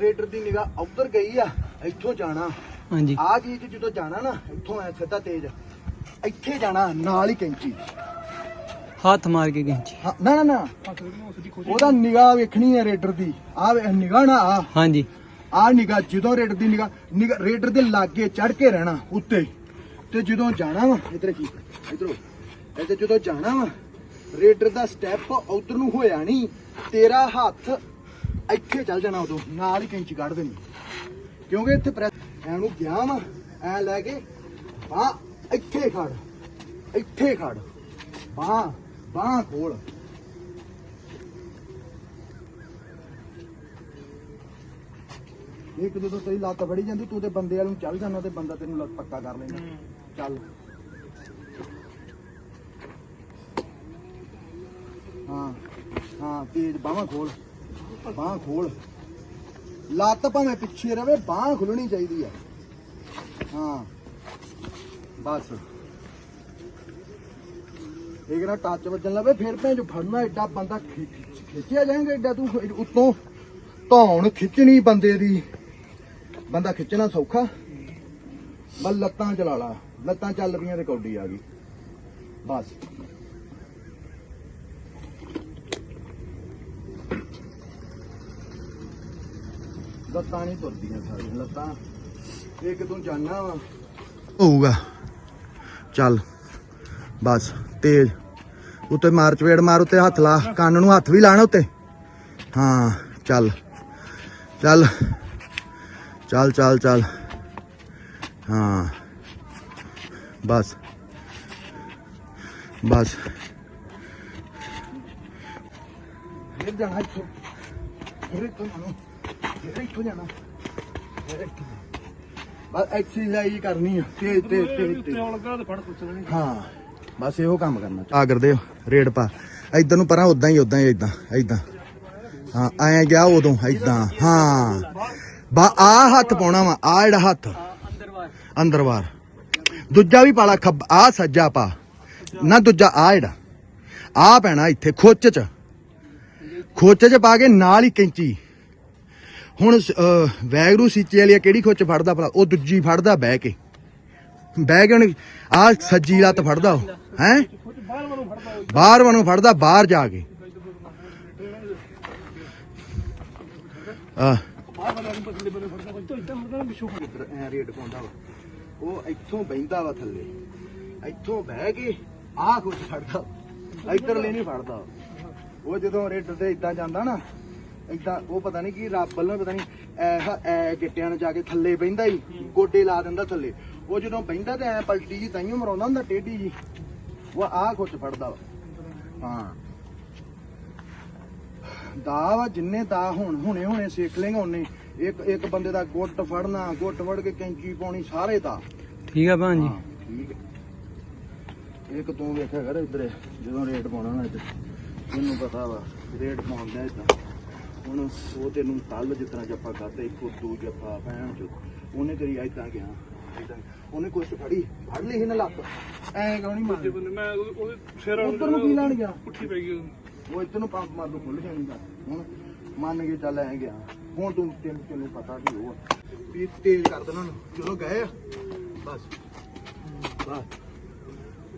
ਰੇਡਰ ਦੀ ਨਿਗਾਹ ਉੱਧਰ ਗਈ ਆ ਇੱਥੋਂ ਜਾਣਾ। ਹਾਂਜੀ। ਆ ਚੀਜ਼ ਜਦੋਂ ਜਾਣਾ ਨਾ ਇੱਥੋਂ ਐ ਸਿੱਧਾ ਤੇਜ਼। ਇੱਥੇ ਜਾਣਾ ਨਾਲ ਹੀ ਕੈਂਚੀ। ਹੱਥ ਮਾਰ ਕੇ ਹਾਂ, ਨਾ ਨਾ ਨਾ। ਉਹਦਾ ਨਿਗਾਹ ਵੇਖਣੀ ਹੈ ਰੇਡਰ ਦੀ। ਆ ਨਿਗਾਹ ਨਾ ਆ। ਹਾਂਜੀ। ਆ ਨਿਗਾਹ ਜਦੋਂ ਰੇਡਰ ਦੀ ਨਿਗਾਹ ਨਿਗਾਹ ਰੇਡਰ ਦੇ ਲਾਗੇ ਚੜ ਕੇ ਰਹਿਣਾ ਉੱਤੇ। ਤੇ ਜਦੋਂ ਜਾਣਾ ਵਾ ਇਧਰ ਕੀ ਇਧਰੋ ਇੱਥੇ ਜਦੋਂ ਜਾਣਾ ਵਾ ਰੇਡਰ ਦਾ ਸਟੈਪ ਉਧਰ ਨੂੰ ਹੋਇਆ ਨਹੀਂ ਤੇਰਾ ਹੱਥ ਇੱਥੇ ਚੱਲ ਜਾਣਾ ਉਦੋਂ ਨਾਲ ਹੀ ਕੈਂਚੀ ਕੱਢ ਦੇਣੀ। ਕਿਉਂਕਿ ਇੱਥੇ ਪ੍ਰੈਸ ਐਨੂੰ ਗਿਆ ਵਾ ਐ ਲੈ ਕੇ ਬਾਹ ਇੱਥੇ ਖੜ ਇੱਥੇ ਖੜ ਬਾਹ ਬਾਹ ਖੋਲ। ਇੱਕ ਜਦੋਂ ਤੇਰੀ ਲੱਤ ਫੜੀ ਜਾਂਦੀ ਤੂੰ ਤੇ ਬੰਦੇ ਵਾਲ ਨੂੰ ਚੱਲ ਜਾਣਾ ਤੇ ਬੰਦਾ ਤੈਨੂੰ ਲੱਤ ਪੱਕਾ ਕਰ ਲੈਂਦਾ। ਚੱਲ। ਹਾਂ ਹਾਂ ਤੇਜ਼ ਬਾਹਾਂ ਖੋਲ ਬਾਹਾਂ ਖੋਲ। ਲੱਤ ਭਾਵੇਂ ਪਿੱਛੇ ਰਵੇ, ਬਾਹ ਖੁੱਲਣੀ ਚਾਹੀਦੀ ਆ ਹਾਂ। ਬਸ। ਇਹ ਨਾ ਟੱਚ ਵੱਜਣ ਲਵੇ ਫਿਰ ਭੈਣ ਜੋ ਫੜਨਾ ਐਡਾ ਬੰਦਾ ਖਿੱਚਿਆ ਜਾਏਗਾ ਐਡਾ ਤੂੰ ਉੱਤੋਂ ਧੌਣ ਖਿੱਚਣੀ ਬੰਦੇ ਦੀ। ਬੰਦਾ ਖਿੱਚਣਾ ਸੌਖਾ। ਬਸ ਲੱਤਾਂ ਚਲਾ ਲਾ। ਲੱਤਾਂ ਚੱਲ ਪਈਆਂ ਤੇ ਕੌਡੀ ਆ ਗਈ। ਬਸ। ਲੱਤਾਂ ਨਹੀਂ ਤੁਰਦੀਆਂ ਸਾਰੀਆਂ ਲੱਤਾਂ ਇੱਕ ਤੂੰ ਜਾਣਾ ਵਾ। ਹੋਊਗਾ। ਚੱਲ ਬਸ ਤੇਜ਼। ਉੱਤੇ ਮਾਰ ਚਵੇੜ ਮਾਰ ਉੱਤੇ ਹੱਥ ਲਾ। ਕੰਨ ਨੂੰ ਹੱਥ ਵੀ ਲਾਣਾ ਉੱਤੇ। ਹਾਂ ਚੱਲ। ਚੱਲ। ਚੱਲ ਚੱਲ ਚੱਲ। ਹਾਂ। ਬਸ। ਬਸ। ਫਿਰ ਜਾਣਾ ਇੱਥੋਂ। ਇੱਥੋਂ ਜਾਣਾ। ਫਿਰ ਇੱਥੋਂ ਜਾਣਾ। ਬਸ ਐਕਸਰਸਾਈਜ਼ ਕਰਨੀ ਆ। ਤੇ ਫੜ ਕੁਛ ਨਹੀਂ ਹਾਂ ਬਸ ਇਹੋ ਕੰਮ ਕਰਨਾ। ਆ ਕਰਦੇ ਹੋ ਰੇਡ ਪਾ। ਇਧਰ ਨੂੰ ਪਰਾਂ ਉਦਾਂ ਹੀ ਉਦਾਂ ਹੀ ਇਦਾਂ ਇਦਾਂ ਹਾਂ ਐਂ ਗਿਆ ਉਦੋਂ ਇਦਾਂ ਹਾਂ। ਬਾ ਆ ਹੱਥ ਪਾਉਣਾ ਵਾ ਆ ਜਿਹੜਾ ਹੱਥ। ਅੰਦਰ ਵਾਰ। ਅੰਦਰ ਬਾਹਰ ਦੂਜਾ ਵੀ ਪਾਲਾ ਖੱਬ ਆ ਸੱਜਾ ਪਾ। ਨਾ ਦੂਜਾ ਆ ਜਿਹੜਾ। ਆ ਪੈਣਾ ਇੱਥੇ ਖੁੱਚ ਚ। ਖੁੱਚ ਚ ਪਾ ਕੇ ਨਾਲ ਹੀ ਕੈਂਚੀ। ਹੁਣ ਵੈਗਰੂ ਸੀਚੇ ਵਾਲੀ ਕਿਹੜੀ ਖੁੱਚ ਫੜਦਾ ਭਲਾ? ਉਹ ਦੂਜੀ ਫੜਦਾ ਬਹਿ ਕੇ। ਬਹਿ ਕੇ ਹੁਣ ਆ ਸੱਜੀ ਲੱਤ ਫੜਦਾ ਉਹ, ਹੈ? ਬਾਹਰ ਵੱਲੋਂ ਫੜਦਾ, ਬਾਹਰ ਜਾ ਕੇ। ਆ ਉਹ ਇੱਥੋਂ ਬਹਿੰਦਾ ਵਾ ਥੱਲੇ। ਇੱਥੋਂ ਬਹਿ ਕੇ ਆਹ ਕੁਝ ਫੜਦਾ। ਇੱਧਰਲੇ ਨਹੀਂ ਫੜਦਾ। ਉਹ ਜਦੋਂ ਰੇਡ ਤੇ ਇਦਾਂ ਜਾਂਦਾ ਨਾ ਇਦਾਂ ਉਹ ਪਤਾ ਨਹੀਂ ਕੀ ਰੱਬ ਵੱਲੋਂ ਪਤਾ ਨਹੀਂ ਐ ਐ ਗਿੱਟਿਆਂ ਨੂੰ ਜਾ ਕੇ ਥੱਲੇ ਬਹਿੰਦਾ ਹੀ ਗੋਡੇ ਲਾ ਦਿੰਦਾ ਥੱਲੇ। ਉਹ ਜਦੋਂ ਬਹਿੰਦਾ ਤੇ ਐ ਪਲਟੀ ਜੀ ਤਾਈਓ ਮਰਾਉਂਦਾ ਹੁੰਦਾ ਟੇਢੀ ਜੀ। ਉਹ ਆਹ ਕੁਝ ਫੜਦਾ ਵਾ। ਹਾਂ। ਦਾ ਵਾ ਜਿੰਨੇ ਦਾ ਹੁਣ ਹੁਣੇ ਹੁਣੇ ਸਿੱਖ ਲੇਗਾ ਉਹਨੇ। ਇੱਕ ਇੱਕ ਬੰਦੇ ਦਾ ਗੁੱਟ ਫੜਨਾ ਗੁੱਟ ਫੜ ਕੇ ਕੈਂਚੀ ਪਾਉਣੀ ਸਾਰੇ ਦਾ। ਠੀਕ ਆ ਭਾਂਜੀ ਠੀਕ ਹੈ ਇੱਕ ਤੂੰ ਵੇਖਿਆ ਕਰ ਇੱਧਰ ਜਦੋਂ ਰੇਟ ਪਾਉਣਾ ਨਾ ਇੱਧਰ ਤੈਨੂੰ ਪਤਾ ਵਾ ਰੇਟ ਪਾਉਂਦਾ ਇਦਾਂ ਹੁਣ ਉਹ ਤੈਨੂੰ ਕੱਲ ਜਿਤਨਾ ਜੱਫਾ ਕਰਦਾ ਇੱਕੋ ਦੋ ਜੱਫਾ ਭੈਣ ਚ। ਉਹਨੇ ਕਰੀ ਇਦਾਂ ਗਿਆ। ਏਦਾਂ। ਉਹਨੇ ਕੁਛ ਫੜੀ ਫੜ ਲਈ ਸੀ ਨਾ ਲੱਤ ਐ ਨਹੀਂ ਮਾਰਦੀ? ਮੈਂ ਉਹਦੇ ਸਿਰ ਉੱਧਰ ਨੂੰ ਕੀ ਲੈਣ ਗਿਆ? ਪੁੱਠੀ ਪੈ ਗਈ ਉਹ ਇੱਧਰ ਨੂੰ ਪੰਪ ਮਾਰ ਦੋ ਖੁੱਲ ਜਾਣੀ ਹੁਣ ਮੰਨ ਕੇ ਚੱਲ ਐ ਗਿਆ। ਹੁਣ ਤੂੰ ਤੈਨੂੰ ਤੈਨੂੰ ਪਤਾ ਵੀ ਉਹ। ਵੀ ਤੇਜ਼ ਕਰ ਦੇਣਾ। ਜਦੋਂ ਗਏ ਬਸ। ਬਸ।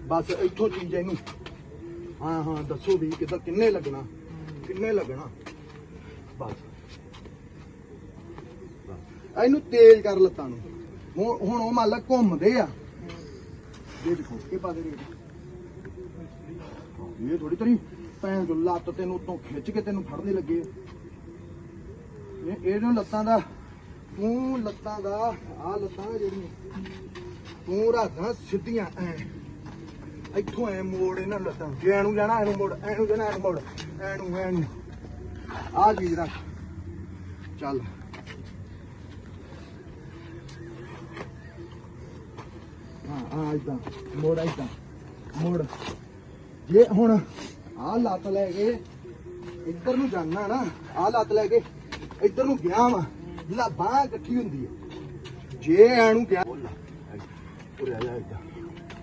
ਬਸ ਇੱਥੋਂ ਚੀਜ਼ ਇਹਨੂੰ ਹਾਂ ਹਾਂ ਦੱਸੋ ਵੀ ਕਿਦਾਂ ਕਿੰਨੇ ਲੱਗਣਾ? ਕਿੰਨੇ ਲੱਗਣਾ ਬਸ ਬਸ। ਇਹਨੂੰ ਤੇਜ਼ ਕਰ ਲੱਤਾਂ ਨੂੰ। ਹੁਣ ਹੁਣ ਉਹ ਮੰਨ ਲਾ ਘੁੰਮਦੇ ਆ। ਇਹ ਦੇਖੋ, ਇਹ ਪਾ ਦੇ ਰੇਟ। ਇਹ ਥੋੜੀ ਤਰੀ ਭੈਣ ਜੋ ਲੱਤ ਤੈਨੂੰ ਉਤੋਂ ਖਿੱਚ ਕੇ ਤੈਨੂੰ ਫੜਨੇ ਲੱਗੇ ਇਹ ਇਹਨੂੰ ਲੱਤਾਂ ਦਾ ਤੂੰ ਲੱਤਾਂ ਦਾ ਆ ਲੱਤਾਂ ਜਿਹੜੀਆਂ, ਤੂੰ ਰੱਖਾਂ ਸਿੱਧੀਆਂ ਐ। ਇੱਥੋਂ ਐ ਮੋੜ ਇਹਨਾਂ ਲੱਤਾਂ। ਜੇ ਐਨੂੰ ਜਾਣਾ ਐਨੂੰ ਮੋੜ, ਐਨੂੰ ਜਾਣਾ ਐਨੂੰ ਮੋੜ, ਐਨੂੰ ਐਨੂੰ। ਆ ਚੀਜ਼ ਰੱਖ। ਚੱਲ। ਹਾਂ, ਆ ਇਦਾਂ, ਮੋੜ ਇਦਾਂ, ਮੋੜ। ਜੇ ਹੁਣ ਆ ਲੱਤ ਲੈ ਕੇ ਇੱਧਰ ਨੂੰ ਜਾਣਾ ਨਾ ਆ ਲੱਤ ਲੈ ਕੇ ਇੱਧਰ ਨੂੰ ਗਿਆ ਵਾ ਲਾ ਬਾਹ ਇਕੱਠੀ ਹੁੰਦੀ ਹੈ ਜੇ ਐਨੂੰ ਗਿਆ ਤੁਰਿਆ ਜਾ ਇੱਦਾਂ,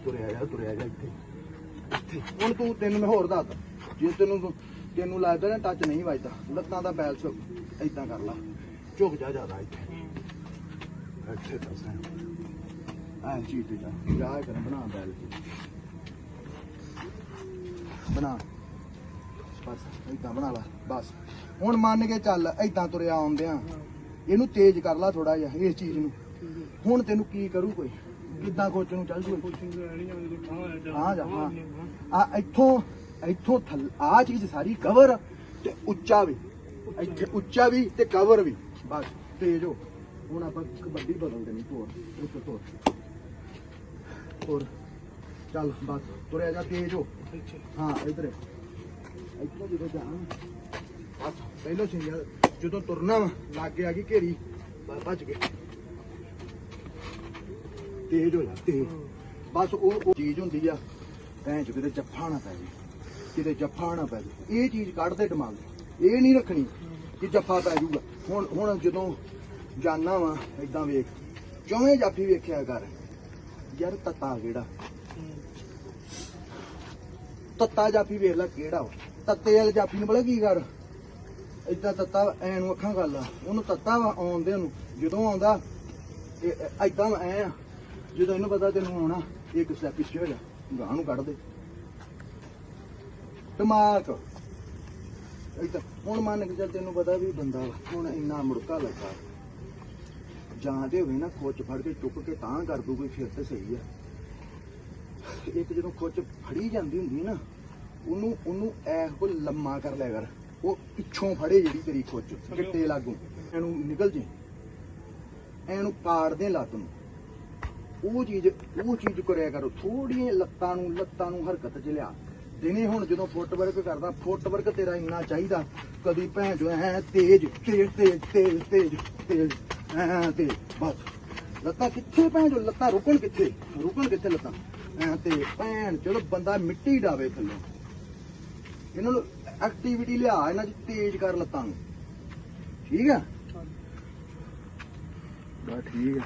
ਤੁਰਿਆ ਜਾ ਤੁਰਿਆ ਜਾ ਇੱਥੇ ਹੁਣ ਤੂੰ ਤੈਨੂੰ ਮੈਂ ਹੋਰ ਦੱਸਦਾ, ਜੇ ਤੈਨੂੰ ਤੈਨੂੰ ਲੱਗਦਾ ਨਾ ਟੱਚ ਨਹੀਂ ਵੱਜਦਾ, ਲੱਤਾਂ ਦਾ ਬੈਲਸ ਏਦਾਂ ਕਰ ਲਾ, ਝੁਕ ਜਾ ਜ਼ਿਆਦਾ ਇੱਥੇ। ਇੱਥੇ ਦੱਸ ਐ ਚੀਜ਼ ਤੇ ਜਾ। ਜਾ ਕਰ, ਬਣਾ ਬੈਲ। ਬਣਾ। ਬਸ, ਏਦਾਂ ਬਣਾ ਲਾ, ਬਸ। ਹੁਣ ਮੰਨ ਕੇ ਚੱਲ, ਏਦਾਂ ਤੁਰਿਆ ਆਉਂਦੇ ਆ ਇਹਨੂੰ ਤੇਜ਼ ਕਰ ਲਾ ਥੋੜਾ ਜਿਹਾ, ਇਸ ਚੀਜ਼ ਨੂੰ। ਹੁਣ ਤੈਨੂੰ ਕੀ ਕਰੂ ਕੋਈ? ਕਿੱਦਾਂ ਕੋਚ ਨੂੰ ਚੱਲ ਜੂ ਹਾਂ ਜਾ, ਹਾਂ। ਆ, ਇੱਥੋਂ ਇੱਥੋਂ ਥੱਲ, ਆ ਚੀਜ਼ ਸਾਰੀ ਕਵਰ ਤੇ ਉੱਚਾ ਵੀ। ਇੱਥੇ ਉੱਚਾ ਵੀ ਤੇ ਕਵਰ ਵੀ। ਬਸ, ਤੇਜ਼ ਹੋ। ਹੁਣ ਆਪਾਂ ਕਬੱਡੀ ਬਦਲ ਦੇਣੀ ਤੋਰ ਉੱਤੇ ਤੋਰ ਤੋਰ ਚੱਲ ਬਸ ਤੁਰਿਆ ਜਾ ਤੇਜ਼ ਹੋ। ਹਾਂ ਇਧਰ। ਇੱਥੋਂ ਜਦੋਂ ਜਾ ਬਸ ਪਹਿਲਾਂ ਸੀ ਯਾਰ ਜਦੋਂ ਤੁਰਨਾ ਵਾ ਲਾਗੇ ਆ ਗਈ ਘੇਰੀ ਬਸ ਭੱਜ ਗਏ। ਤੇਜ਼ ਹੋ ਜਾ ਤੇਜ਼। ਬਸ ਉਹ ਚੀਜ਼ ਹੁੰਦੀ ਆ ਭੈਣ ਚ ਕਿਤੇ ਜੱਫਾ ਨਾ ਪੈ ਜੇ। ਕਿਤੇ ਜੱਫਾ ਨਾ ਪੈ ਜੇ। ਇਹ ਚੀਜ਼ ਕੱਢ ਦੇ ਦਿਮਾਗ। ਇਹ ਨਹੀਂ ਰੱਖਣੀ ਕਿ ਜੱਫਾ ਪੈ ਜਾਊਗਾ। ਹੁਣ ਹੁਣ ਜਦੋਂ ਜਾਨਾ ਵਾ ਇਦਾਂ ਵੇਖ। ਚੌਵੇਂ ਜਾਫੀ ਵੇਖਿਆ ਕਰ। ਯਾਰ ਤੱਤਾ ਕਿਹੜਾ ਤੱਤਾ ਜਾਫੀ ਵੇਖ ਲੈ ਕਿਹੜਾ ਵਾ। ਤੱਤੇ ਵਾਲੇ ਜਾਫੀ ਨੂੰ ਬੜਾ ਕੀ ਕਰ? ਏਦਾਂ ਤੱਤਾ ਐ ਨੂੰ ਅੱਖਾਂ ਗੱਲ ਆ ਉਹਨੂੰ ਤੱਤਾ ਵਾ ਆਉਂਦੇ ਉਹਨੂੰ ਜਦੋਂ ਆਉਂਦਾ ਐਦਾਂ ਐ ਆ। ਜਦੋਂ ਇਹਨੂੰ ਪਤਾ ਤੈਨੂੰ ਆਉਣਾ ਇੱਕ ਸਟੈਪ ਪਿੱਛੇ ਹੋ ਜਾ। ਗਾਂ ਨੂੰ ਕੱਢ ਦੇ। ਦਿਮਾਗ। ਏਦਾਂ। ਹੁਣ ਮੰਨ ਕੇ ਚੱਲ ਤੈਨੂੰ ਪਤਾ ਵੀ ਬੰਦਾ ਵਾ, ਹੁਣ ਇੰਨਾ ਮੁੜਕਾ ਲੱਗਾ। ਜਾਂ ਤੇ ਹੋਵੇ ਨਾ ਖੁੱਚ ਫੜ ਕੇ ਚੁੱਕ ਕੇ ਤਾਂ ਕਰ ਦੂ ਫਿਰ ਤੇ ਸਹੀ ਆ। ਇੱਕ ਜਦੋਂ ਖੋਚ ਫੜੀ ਜਾਂਦੀ ਹੁੰਦੀ ਨਾ, ਉਹਨੂੰ ਉਹਨੂੰ ਐ ਕੋ ਲੰਮਾ ਕਰ ਲਿਆ ਕਰ। ਉਹ ਪਿੱਛੋਂ ਫੜੇ ਜਿਹੜੀ ਤੇਰੀ ਖੋਚ ਗਿੱਟੇ ਲਾਗੂ। ਇਹਨੂੰ ਨਿਕਲ ਜੇ। ਇਹਨੂੰ ਪਾੜ ਦੇ ਲੱਤ ਨੂੰ। ਉਹ ਚੀਜ਼ ਉਹ ਚੀਜ਼ ਕਰਿਆ ਕਰੋ। ਥੋੜੀਆਂ ਲੱਤਾਂ ਨੂੰ ਲੱਤਾਂ ਨੂੰ ਹਰਕਤ ਚ ਲਿਆ। ਦਿਨੇ ਹੁਣ ਜਦੋਂ ਫੁੱਟਵਰਕ ਕਰਦਾ, ਫੁੱਟਵਰਕ ਤੇਰਾ ਇੰਨਾ ਚਾਹੀਦਾ। ਕਦੀ ਭੈਣ ਜੋ ਹੈ ਤੇਜ਼ ਤੇਜ਼ ਤੇਜ਼ ਤੇਜ਼ ਤੇਜ਼। ਐ ਤੇ ਬਸ। ਲੱਤਾਂ ਕਿੱਥੇ ਭੈਣ ਜੋ ਲੱਤਾਂ ਰੁਕਣ ਕਿੱਥੇ? ਰੁਕਣ ਕਿੱਥੇ ਲੱਤਾਂ? ਐ ਤੇ ਭੈਣ ਚਲੋ ਬੰਦਾ ਮਿੱਟੀ ਡਾਵੇ ਥੱਲੇ। ਇਹਨਾਂ ਨੂੰ ਐਕਟੀਵਿਟੀ ਲਿਆ, ਇਹਨਾਂ 'ਚ ਤੇਜ਼ ਕਰ ਲੱਤਾਂ ਨੂੰ। ਠੀਕ ਆ? ਬਸ ਠੀਕ ਆ।